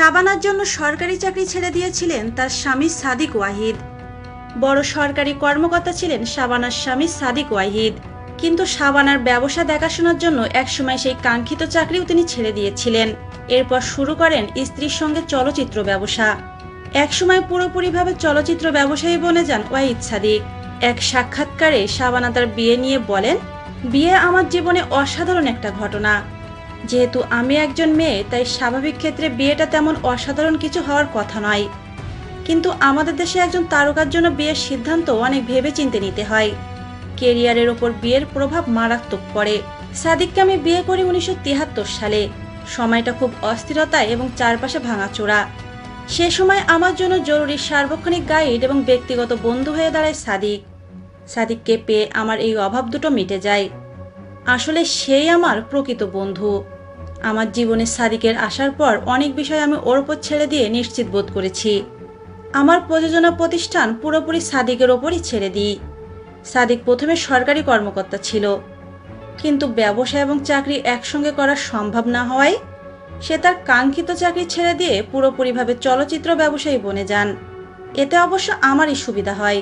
শাবানার জন্য সরকারি চাকরি ছেড়ে দিয়েছিলেন তার স্বামী সাদিক ওয়াহিদ। বড় সরকারি কর্মকর্তা ছিলেন শাবানার স্বামী সাদিক ওয়াহিদ। কিন্তু শাবানার ব্যবসা দেখাশোনার জন্য একসময় সেই কাঙ্ক্ষিত চাকরিও তিনি ছেড়ে দিয়েছিলেন। এরপর শুরু করেন স্ত্রীর সঙ্গে চলচ্চিত্র ব্যবসা। একসময় পুরোপুরিভাবে চলচ্চিত্র ব্যবসায়ী বনে যান ওয়াহিদ সাদিক। এক সাক্ষাৎকারে শাবানা তার বিয়ে নিয়ে বলেন, বিয়ে আমার জীবনে অসাধারণ একটা ঘটনা। যেহেতু আমি একজন মেয়ে, তাই স্বাভাবিক ক্ষেত্রে বিয়েটা তেমন অসাধারণ কিছু হওয়ার কথা নয়। কিন্তু আমাদের দেশে একজন তারকার জন্য বিয়ের সিদ্ধান্ত অনেক ভেবেচিন্তে নিতে হয়। কেরিয়ারের ওপর বিয়ের প্রভাব মারাত্মক পড়ে। সাদিককে আমি বিয়ে করি উনিশশো তিয়াত্তর সালে। সময়টা খুব অস্থিরতা এবং চারপাশে ভাঙাচোরা। সে সময় আমার জন্য জরুরি সার্বক্ষণিক গাইড এবং ব্যক্তিগত বন্ধু হয়ে দাঁড়ায় সাদিক। সাদিককে পেয়ে আমার এই অভাব দুটো মিটে যায়। আসলে সেই আমার প্রকৃত বন্ধু। আমার জীবনে সাদিকের আসার পর অনেক বিষয় আমি ওর ওপর ছেড়ে দিয়ে নিশ্চিত বোধ করেছি। আমার প্রযোজনা প্রতিষ্ঠান পুরোপুরি সাদিকের ওপরই ছেড়ে দিই। সাদিক প্রথমে সরকারি কর্মকর্তা ছিল। কিন্তু ব্যবসা এবং চাকরি একসঙ্গে করা সম্ভব না হওয়ায় সে তার কাঙ্ক্ষিত চাকরি ছেড়ে দিয়ে পুরোপুরিভাবে চলচ্চিত্র ব্যবসায়ী বনে যান। এতে অবশ্য আমারই সুবিধা হয়।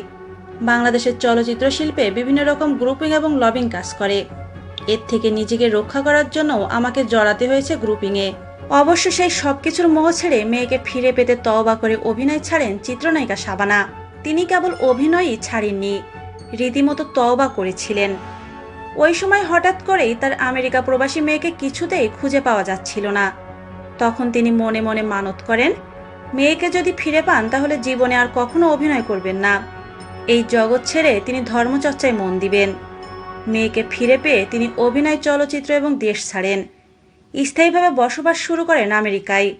বাংলাদেশের চলচ্চিত্র শিল্পে বিভিন্ন রকম গ্রুপিং এবং লবিং কাজ করে। এর থেকে নিজেকে রক্ষা করার জন্য আমাকে জড়াতে হয়েছে গ্রুপিংয়ে। অবশ্য সেই সব কিছুর মোহ ছেড়ে মেয়েকে ফিরে পেতে তওবা করে অভিনয় ছাড়েন চিত্রনায়িকা শাবানা। তিনি কেবল অভিনয়ই ছাড়েননি, রীতিমতো তওবা করেছিলেন। ওই সময় হঠাৎ করেই তার আমেরিকা প্রবাসী মেয়েকে কিছুতেই খুঁজে পাওয়া যাচ্ছিল না। তখন তিনি মনে মনে মানত করেন, মেয়েকে যদি ফিরে পান, তাহলে জীবনে আর কখনো অভিনয় করবেন না। এই জগৎ ছেড়ে তিনি ধর্মচর্চায় মন দিবেন। মেয়েকে ফিরে পেয়ে তিনি অভিনয় চলচ্চিত্র এবং দেশ ছাড়েন। স্থায়ীভাবে বসবাস শুরু করেন আমেরিকায়।